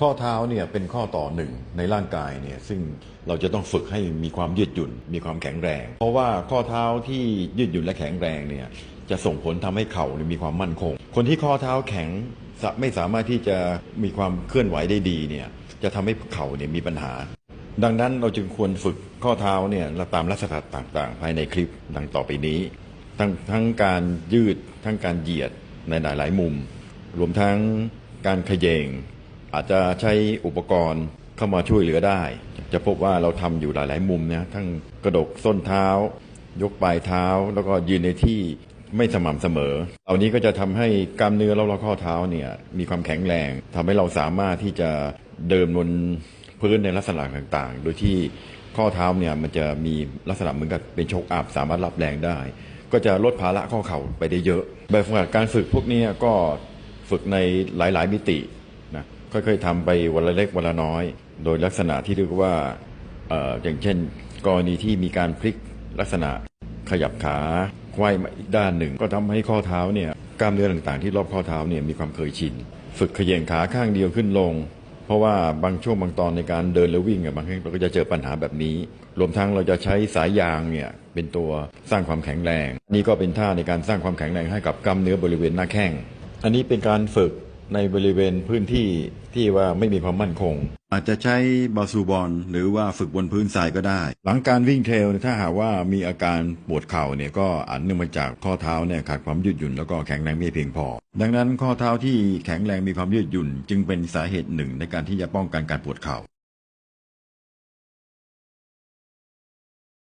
ข้อเท้าเนี่ยเป็นข้อต่อหนึ่งในร่างกายเนี่ยซึ่งเราจะต้องฝึกให้มีความยืดหยุ่น มีความแข็งแรง เพราะว่าข้อเท้าที่ยืดหยุ่นและแข็งแรงเนี่ยจะส่งผลทำให้เข่าเนี่ยมีความมั่นคง คนที่ข้อเท้าแข็งไม่สามารถที่จะมีความเคลื่อนไหวได้ดีเนี่ยจะทำให้เข่าเนี่ยมีปัญหา ดังนั้นเราจึงควรฝึกข้อเท้าเนี่ยตามลักษณะต่างๆ ภายในคลิปดังต่อไปนี้ ทั้งทั้งการยืดทั้งการเหยียดในหลายๆมุม รวมทั้งการเขยง อาจจะใช้อุปกรณ์เข้ามาช่วยเหลือได้ จะพบว่าเราทำอยู่หลาย ๆ มุมนะทั้งกระดกส้นเท้า ยกปลายเท้า แล้วก็ยืนในที่ไม่สม่ำเสมอ เหล่านี้ก็จะทำให้กล้ามเนื้อรอบๆข้อเท้าเนี่ยมีความแข็งแรงทำให้เราสามารถที่จะเดินบนพื้นในลักษณะต่างๆ โดยที่ข้อเท้าเนี่ยมันจะมีลักษณะเหมือนกับเป็นโชกอัพสามารถรับแรงได้ ก็จะลดภาระข้อเข่าไปได้เยอะ แบบฝึกการฝึกพวกนี้ก็ฝึกในหลาย ๆ มิติ ค่อยๆทำไปวันละเล็กวันละน้อย โดยลักษณะที่เรียกว่าอย่างเช่น กรณีที่มีการพลิกลักษณะขยับขาไขว้มาอีกด้านหนึ่ง ก็ทำให้ข้อเท้าเนี่ยกล้ามเนื้อต่างๆ ที่รอบข้อเท้าเนี่ยมีความเคยชิน ฝึกเขย่งขาข้างเดียวขึ้นลง เพราะว่าบางช่วงบางตอนในการเดินหรือวิ่งอะบางครั้งเราก็จะเจอปัญหาแบบนี้ รวมทั้งเราจะใช้สายยางเนี่ยเป็นตัวสร้างความแข็งแรง นี่ก็เป็นท่าในการสร้างความแข็งแรงให้กับกล้ามเนื้อบริเวณหน้าแข้ง อันนี้เป็นการฝึก ในบริเวณพื้นที่ที่ว่าไม่มีความมั่นคง อาจจะใช้บาซูบอลหรือว่าฝึกบนพื้นทรายก็ได้ หลังการวิ่งเทรลเนี่ยถ้าหากว่ามีอาการปวดเข่าเนี่ยก็อาจเนื่องมาจากข้อเท้าเนี่ยขาดความยืดหยุ่นแล้วก็แข็งแรงไม่เพียงพอ ดังนั้นข้อเท้าที่แข็งแรงมีความยืดหยุ่น จึงเป็นสาเหตุหนึ่งในการที่จะป้องกันการปวดเข่า